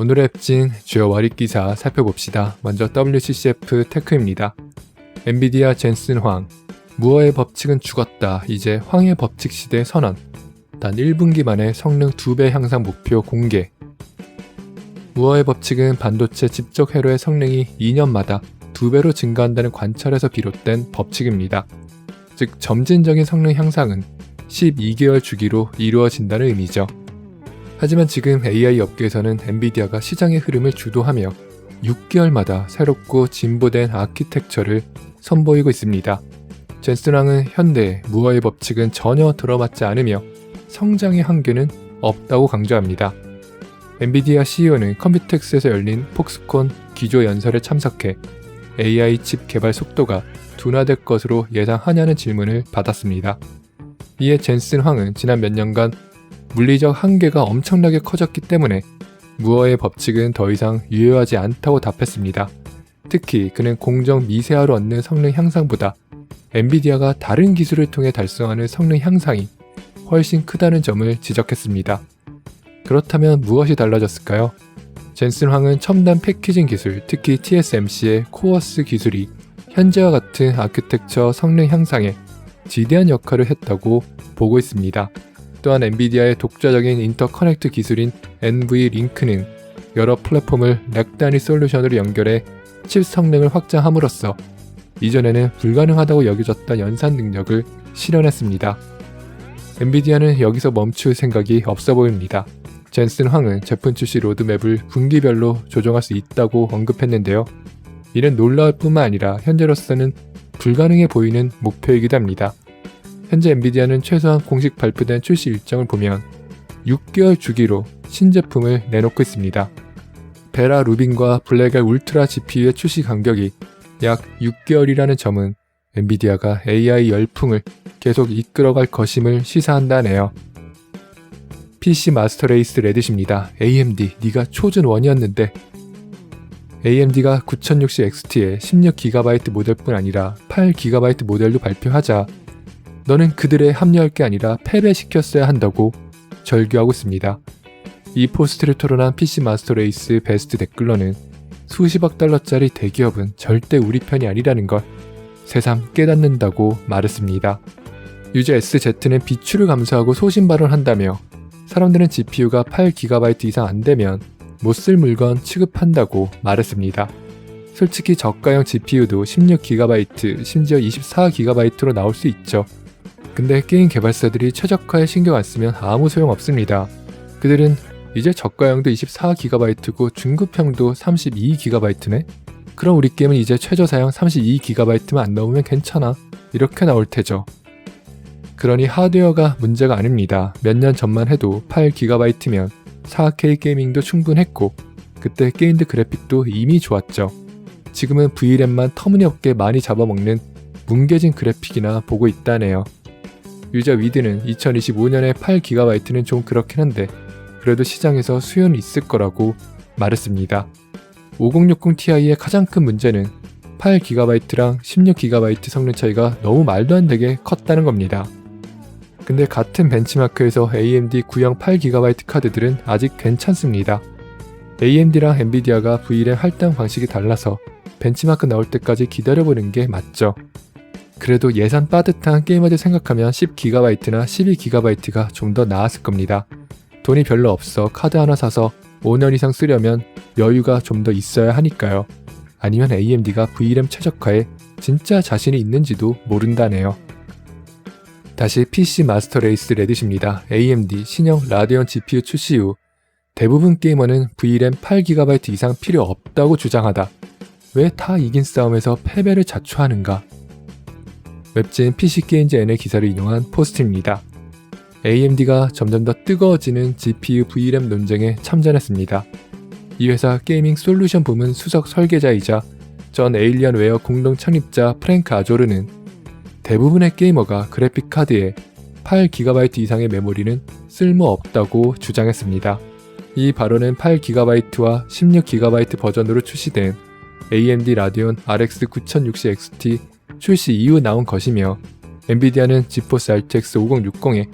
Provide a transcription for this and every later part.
오늘의 앱진 주요 월익 기사 살펴봅시다. 먼저 WCCF 테크입니다. 엔비디아 젠슨 황 무어의 법칙은 죽었다. 이제 황의 법칙 시대 선언. 단 1분기 만에 성능 2배 향상 목표 공개. 무어의 법칙은 반도체 집적 회로의 성능이 2년마다 2배로 증가한다는 관찰에서 비롯된 법칙입니다. 즉 점진적인 성능 향상은 12개월 주기로 이루어진다는 의미죠. 하지만 지금 AI 업계에서는 엔비디아가 시장의 흐름을 주도하며 6개월마다 새롭고 진보된 아키텍처를 선보이고 있습니다. 젠슨왕은 현대 무어의 법칙은 전혀 들어맞지 않으며 성장의 한계는 없다고 강조합니다. 엔비디아 CEO는 컴퓨텍스에서 열린 폭스콘 기조 연설에 참석해 AI 칩 개발 속도가 둔화될 것으로 예상하냐는 질문을 받았습니다. 이에 젠슨 황은 지난 몇 년간 물리적 한계가 엄청나게 커졌기 때문에 무어의 법칙은 더 이상 유효하지 않다고 답했습니다. 특히 그는 공정 미세화로 얻는 성능 향상보다 엔비디아가 다른 기술을 통해 달성하는 성능 향상이 훨씬 크다는 점을 지적했습니다. 그렇다면 무엇이 달라졌을까요? 젠슨 황은 첨단 패키징 기술, 특히 TSMC의 코어스 기술이 현재와 같은 아키텍처 성능 향상에 지대한 역할을 했다고 보고 있습니다. 또한 엔비디아의 독자적인 인터커넥트 기술인 NV링크는 여러 플랫폼을 렉 단위 솔루션으로 연결해 칩 성능을 확장함으로써 이전에는 불가능하다고 여겨졌던 연산 능력을 실현했습니다. 엔비디아는 여기서 멈출 생각이 없어 보입니다. 젠슨 황은 제품 출시 로드맵을 분기별로 조정할 수 있다고 언급했는데요. 이는 놀라울 뿐만 아니라 현재로서는 불가능해 보이는 목표이기도 합니다. 현재 엔비디아는 최소한 공식 발표된 출시 일정을 보면 6개월 주기로 신제품을 내놓고 있습니다. 베라 루빈과 블랙의 울트라 GPU의 출시 간격이 약 6개월이라는 점은 엔비디아가 AI 열풍을 계속 이끌어갈 것임을 시사한다네요. PC 마스터 레이스 레딧입니다. AMD, 네가 초전 원이었는데 AMD가 9060XT의 16GB 모델뿐 아니라 8GB 모델도 발표하자 너는 그들의 합리할 게 아니라 패배시켰어야 한다고 절규하고 있습니다. 이 포스트를 토론한 PC 마스터 레이스 베스트 댓글러는 수십억 달러짜리 대기업은 절대 우리 편이 아니라는 걸 새삼 깨닫는다고 말했습니다. 유저 SZ는 비추를 감수하고 소신 발언한다며 사람들은 GPU가 8GB 이상 안 되면 못 쓸 물건 취급한다고 말했습니다. 솔직히 저가형 GPU도 16GB, 심지어 24GB로 나올 수 있죠. 근데 게임 개발사들이 최적화에 신경 안 쓰면 아무 소용 없습니다. 그들은 이제 저가형도 24GB고 중급형도 32GB네? 그럼 우리 게임은 이제 최저사양 32GB만 안 넣으면 괜찮아. 이렇게 나올 테죠. 그러니 하드웨어가 문제가 아닙니다. 몇 년 전만 해도 8GB면 4K 게이밍도 충분했고 그때 게임드 그래픽도 이미 좋았죠. 지금은 VRAM만 터무니없게 많이 잡아먹는 뭉개진 그래픽이나 보고 있다네요. 유저 위드는 2025년에 8GB는 좀 그렇긴 한데 그래도 시장에서 수요는 있을 거라고 말했습니다. 5060ti의 가장 큰 문제는 8GB랑 16GB 성능 차이가 너무 말도 안 되게 컸다는 겁니다. 근데 같은 벤치마크에서 AMD 구형 8GB 카드들은 아직 괜찮습니다. AMD랑 엔비디아가 VRAM 할당 방식이 달라서 벤치마크 나올 때까지 기다려보는 게 맞죠. 그래도 예산 빠듯한 게이머들 생각하면 10GB나 12GB가 좀 더 나았을 겁니다. 돈이 별로 없어 카드 하나 사서 5년 이상 쓰려면 여유가 좀 더 있어야 하니까요. 아니면 AMD가 VRAM 최적화에 진짜 자신이 있는지도 모른다네요. 다시 PC 마스터 레이스 레딧입니다. AMD 신형 라데온 GPU 출시 후 대부분 게이머는 VRAM 8GB 이상 필요 없다고 주장하다. 왜 다 이긴 싸움에서 패배를 자초하는가? 웹진 PC게임즈N의 기사를 인용한 포스트입니다. AMD가 점점 더 뜨거워지는 GPU VRAM 논쟁에 참전했습니다. 이 회사 게이밍 솔루션 부문 수석 설계자이자 전 에일리언 웨어 공동 창립자 프랭크 아조르는 대부분의 게이머가 그래픽 카드에 8GB 이상의 메모리는 쓸모없다고 주장했습니다. 이 발언은 8GB와 16GB 버전으로 출시된 AMD 라디온 RX 9060 XT 출시 이후 나온 것이며 엔비디아는 지포스 RTX 5060에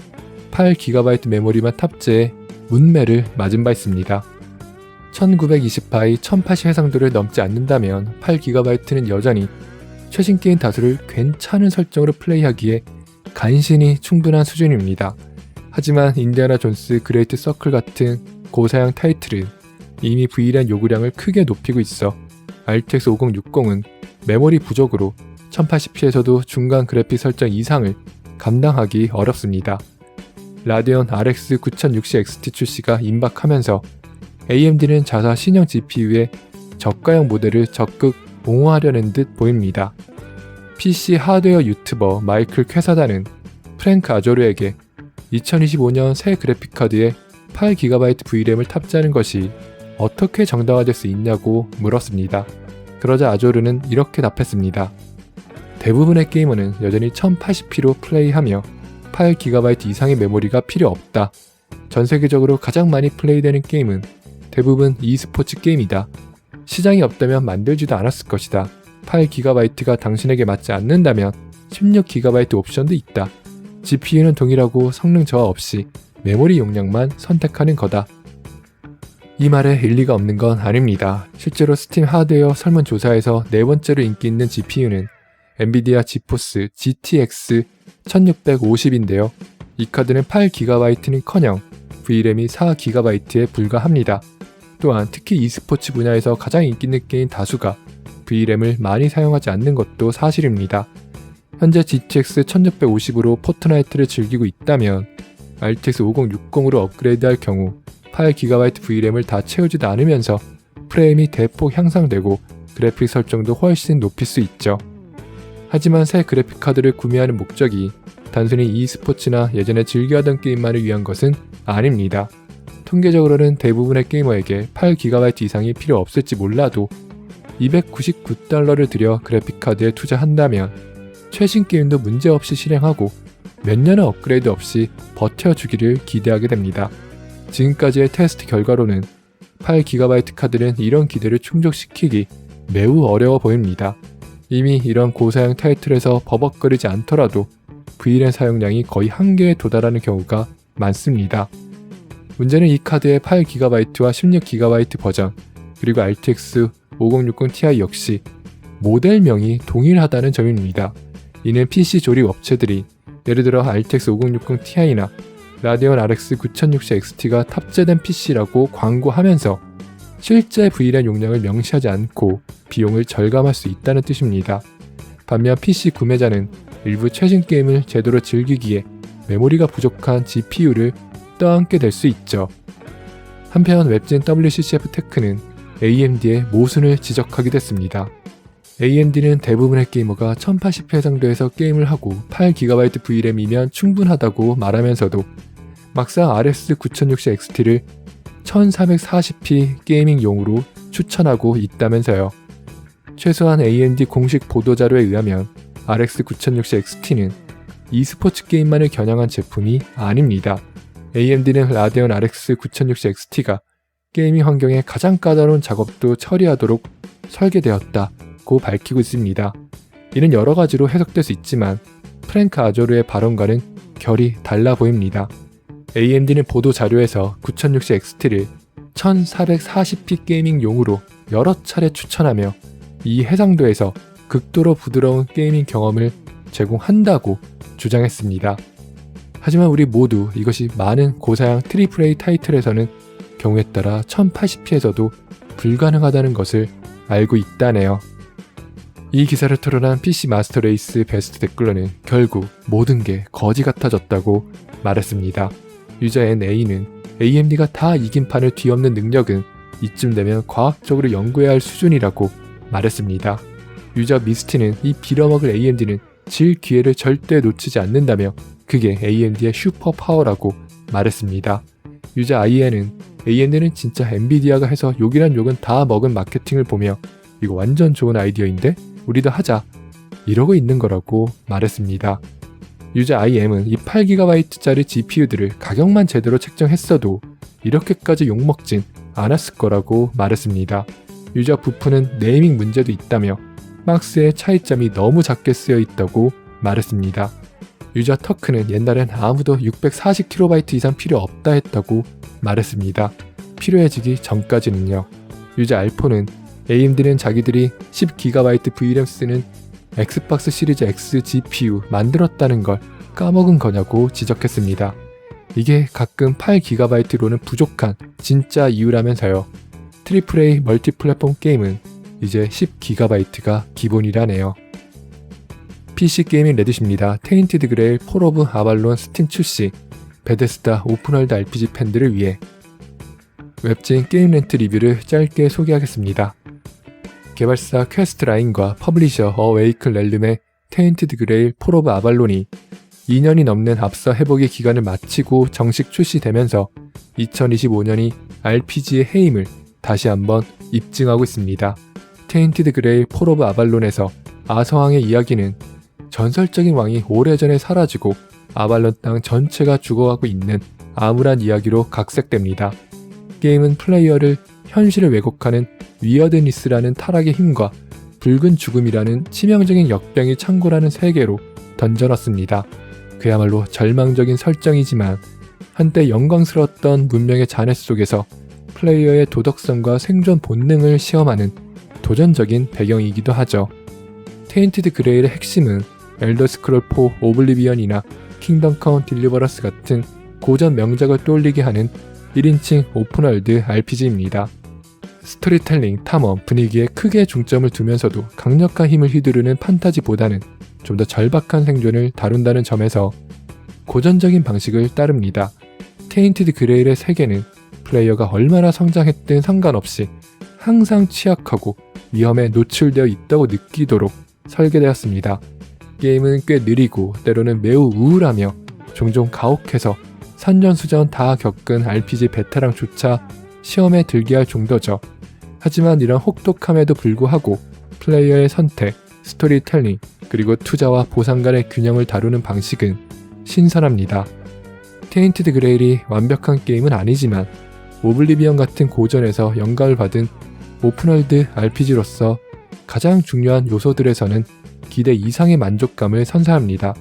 8GB 메모리만 탑재해 문매를 맞은 바 있습니다. 1920바이 1080 해상도를 넘지 않는다면 8GB는 여전히 최신 게임 다수를 괜찮은 설정으로 플레이하기에 간신히 충분한 수준입니다. 하지만 인디아나 존스 그레이트 서클 같은 고사양 타이틀은 이미 VLAN 요구량을 크게 높이고 있어 RTX 5060은 메모리 부족으로 1080p에서도 중간 그래픽 설정 이상을 감당하기 어렵습니다. 라데온 RX 9060 XT 출시가 임박하면서 AMD는 자사 신형 GPU의 저가형 모델을 적극 옹호하려는 듯 보입니다. PC 하드웨어 유튜버 마이클 쾌사단은 프랭크 아조르에게 2025년 새 그래픽카드에 8GB VRAM을 탑재하는 것이 어떻게 정당화될 수 있냐고 물었습니다. 그러자 아조르는 이렇게 답했습니다. 대부분의 게이머는 여전히 1080p로 플레이하며 8GB 이상의 메모리가 필요 없다. 전 세계적으로 가장 많이 플레이되는 게임은 대부분 e스포츠 게임이다. 시장이 없다면 만들지도 않았을 것이다. 8GB가 당신에게 맞지 않는다면 16GB 옵션도 있다. GPU는 동일하고 성능 저하 없이 메모리 용량만 선택하는 거다. 이 말에 일리가 없는 건 아닙니다. 실제로 스팀 하드웨어 설문조사에서 네 번째로 인기 있는 GPU는 엔비디아 지포스 GTX 1650인데요. 이 카드는 8GB는 커녕 VRAM이 4GB에 불과합니다. 또한 특히 e스포츠 분야에서 가장 인기 있는 게임 다수가 VRAM을 많이 사용하지 않는 것도 사실입니다. 현재 GTX 1650으로 포트나이트를 즐기고 있다면 RTX 5060으로 업그레이드할 경우 8GB VRAM을 다 채우지도 않으면서 프레임이 대폭 향상되고 그래픽 설정도 훨씬 높일 수 있죠. 하지만 새 그래픽 카드를 구매하는 목적이 단순히 e스포츠나 예전에 즐겨하던 게임만을 위한 것은 아닙니다. 통계적으로는 대부분의 게이머에게 8GB 이상이 필요 없을지 몰라도 299달러를 들여 그래픽카드에 투자한다면 최신 게임도 문제없이 실행하고 몇 년의 업그레이드 없이 버텨주기를 기대하게 됩니다. 지금까지의 테스트 결과로는 8GB 카드는 이런 기대를 충족시키기 매우 어려워 보입니다. 이미 이런 고사양 타이틀에서 버벅거리지 않더라도 VLAN 사용량이 거의 한계에 도달하는 경우가 많습니다. 문제는 이 카드의 8GB와 16GB 버전, 그리고 RTX 5060 Ti 역시 모델명이 동일하다는 점입니다. 이는 PC 조립 업체들이 예를 들어 RTX 5060 Ti나 라디온 RX 9060 XT가 탑재된 PC라고 광고하면서 실제 VLAN 용량을 명시하지 않고 비용을 절감할 수 있다는 뜻입니다. 반면 PC 구매자는 일부 최신 게임을 제대로 즐기기에 메모리가 부족한 GPU를 떠안게 될 수 있죠. 한편 웹진 WCCF 테크는 AMD의 모순을 지적하기도 했습니다. AMD는 대부분의 게이머가 1080p 해상도에서 게임을 하고 8GB VRAM이면 충분하다고 말하면서도 막상 RX 9060 XT를 1440p 게이밍용으로 추천하고 있다면서요. 최소한 AMD 공식 보도자료에 의하면 RX 9060 XT는 e스포츠 게임만을 겨냥한 제품이 아닙니다. AMD는 라데온 RX 9060 XT가 게이밍 환경에 가장 까다로운 작업도 처리하도록 설계되었다고 밝히고 있습니다. 이는 여러 가지로 해석될 수 있지만 프랭크 아조르의 발언과는 결이 달라 보입니다. AMD는 보도 자료에서 9060 XT를 1440p 게이밍용으로 여러 차례 추천하며 이 해상도에서 극도로 부드러운 게이밍 경험을 제공한다고 주장했습니다. 하지만 우리 모두 이것이 많은 고사양 AAA 타이틀에서는 경우에 따라 1080p에서도 불가능하다는 것을 알고 있다네요. 이 기사를 토론한 PC 마스터 레이스 베스트 댓글러는 결국 모든 게 거지 같아졌다고 말했습니다. 유저 NA는 AMD가 다 이긴 판을 뒤엎는 능력은 이쯤 되면 과학적으로 연구해야 할 수준이라고 말했습니다. 유저 미스티는 이 빌어먹을 AMD는 질 기회를 절대 놓치지 않는다며 그게 AMD의 슈퍼 파워라고 말했습니다. 유저 IN은 AMD는 진짜 엔비디아가 해서 욕이란 욕은 다 먹은 마케팅을 보며 이거 완전 좋은 아이디어인데 우리도 하자 이러고 있는 거라고 말했습니다. 유저 IM은 이 8GB짜리 GPU들을 가격만 제대로 책정했어도 이렇게까지 욕먹진 않았을 거라고 말했습니다. 유저 부프는 네이밍 문제도 있다며 막스의 차이점이 너무 작게 쓰여 있다고 말했습니다. 유저 터크는 옛날엔 아무도 640KB 이상 필요 없다 했다고 말했습니다. 필요해지기 전까지는요. 유저 알포는 AMD는 자기들이 10GB VRAM 쓰는 엑스박스 시리즈 X GPU 만들었다는 걸 까먹은 거냐고 지적했습니다. 이게 가끔 8GB로는 부족한 진짜 이유라면서요. 트리플 A 멀티 플랫폼 게임은 이제 10GB가 기본이라네요. PC 게이밍 레딧입니다. 테인티드 그레일 폴 오브 아발론 스팀 출시 베데스다 오픈월드 RPG 팬들을 위해 웹진 게임 렌트 리뷰를 짧게 소개하겠습니다. 개발사 퀘스트 라인과 퍼블리셔 어웨이클 렐름의 테인티드 그레일 폴 오브 아발론이 2년이 넘는 앞서 회복의 기간을 마치고 정식 출시되면서 2025년이 RPG의 해임을 다시 한번 입증하고 있습니다. 테인티드 그레일 폴 오브 아발론에서 아서왕의 이야기는 전설적인 왕이 오래전에 사라지고 아발론 땅 전체가 죽어가고 있는 암울한 이야기로 각색됩니다. 게임은 플레이어를 현실을 왜곡하는 위어드니스라는 타락의 힘과 붉은 죽음이라는 치명적인 역병이 창고라는 세계로 던져놨습니다. 그야말로 절망적인 설정이지만 한때 영광스러웠던 문명의 잔해 속에서 플레이어의 도덕성과 생존 본능을 시험하는 도전적인 배경이기도 하죠. 테인티드 그레일의 핵심은 엘더 스크롤 4 오블리비언이나 킹덤 컴 딜리버러스 같은 고전 명작을 떠올리게 하는 1인칭 오픈월드 RPG입니다. 스토리텔링, 탐험, 분위기에 크게 중점을 두면서도 강력한 힘을 휘두르는 판타지보다는 좀 더 절박한 생존을 다룬다는 점에서 고전적인 방식을 따릅니다. 테인티드 그레일의 세계는 플레이어가 얼마나 성장했든 상관없이 항상 취약하고 위험에 노출되어 있다고 느끼도록 설계되었습니다. 게임은 꽤 느리고 때로는 매우 우울하며 종종 가혹해서 산전수전 다 겪은 RPG 베테랑조차 시험에 들게 할 정도죠. 하지만 이런 혹독함에도 불구하고 플레이어의 선택, 스토리텔링, 그리고 투자와 보상 간의 균형을 다루는 방식은 신선합니다. 테인티드 그레일이 완벽한 게임은 아니지만 오블리비언 같은 고전에서 영감을 받은 오픈월드 RPG로서 가장 중요한 요소들에서는 기대 이상의 만족감을 선사합니다.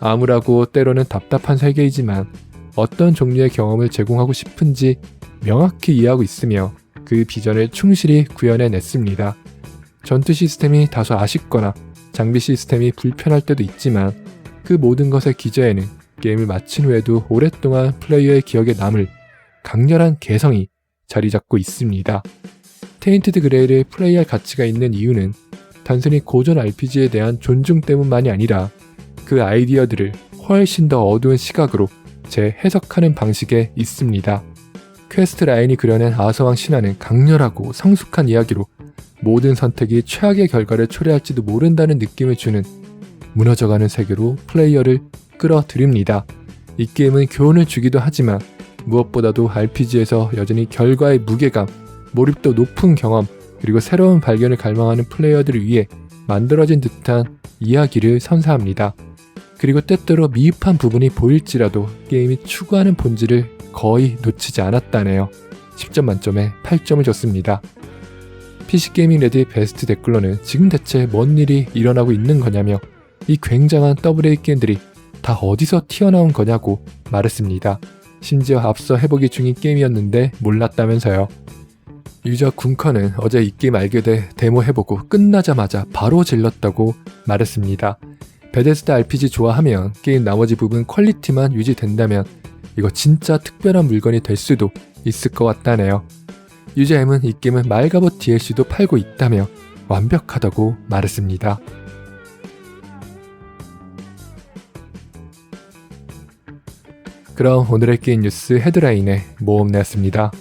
암울하고 때로는 답답한 세계이지만 어떤 종류의 경험을 제공하고 싶은지 명확히 이해하고 있으며 그 비전을 충실히 구현해냈습니다. 전투 시스템이 다소 아쉽거나 장비 시스템이 불편할 때도 있지만 그 모든 것의 기저에는 게임을 마친 후에도 오랫동안 플레이어의 기억에 남을 강렬한 개성이 자리 잡고 있습니다. 테인티드 그레이를 플레이할 가치가 있는 이유는 단순히 고전 RPG에 대한 존중 때문만이 아니라 그 아이디어들을 훨씬 더 어두운 시각으로 재해석하는 방식에 있습니다. 퀘스트 라인이 그려낸 아서왕 신화는 강렬하고 성숙한 이야기로 모든 선택이 최악의 결과를 초래할지도 모른다는 느낌을 주는 무너져가는 세계로 플레이어를 끌어들입니다. 이 게임은 교훈을 주기도 하지만 무엇보다도 RPG에서 여전히 결과의 무게감, 몰입도 높은 경험, 그리고 새로운 발견을 갈망하는 플레이어들을 위해 만들어진 듯한 이야기를 선사합니다. 그리고 때때로 미흡한 부분이 보일지라도 게임이 추구하는 본질을 거의 놓치지 않았다네요. 10점 만점에 8점을 줬습니다. PC 게이밍 레디 베스트 댓글로는 지금 대체 뭔 일이 일어나고 있는 거냐며 이 굉장한 AA 게임들이 다 어디서 튀어나온 거냐고 말했습니다. 심지어 앞서 해보기 중인 게임이었는데 몰랐다면서요. 유저 군커는 어제 이 게임 알게 돼 데모 해보고 끝나자마자 바로 질렀다고 말했습니다. 베데스다 RPG 좋아하면 게임 나머지 부분 퀄리티만 유지된다면 이거 진짜 특별한 물건이 될 수도 있을 것 같다네요. 유저 M은 이 게임은 말가봇 DLC도 팔고 있다며 완벽하다고 말했습니다. 그럼 오늘의 게임 뉴스 헤드라인에 모험 내었습니다.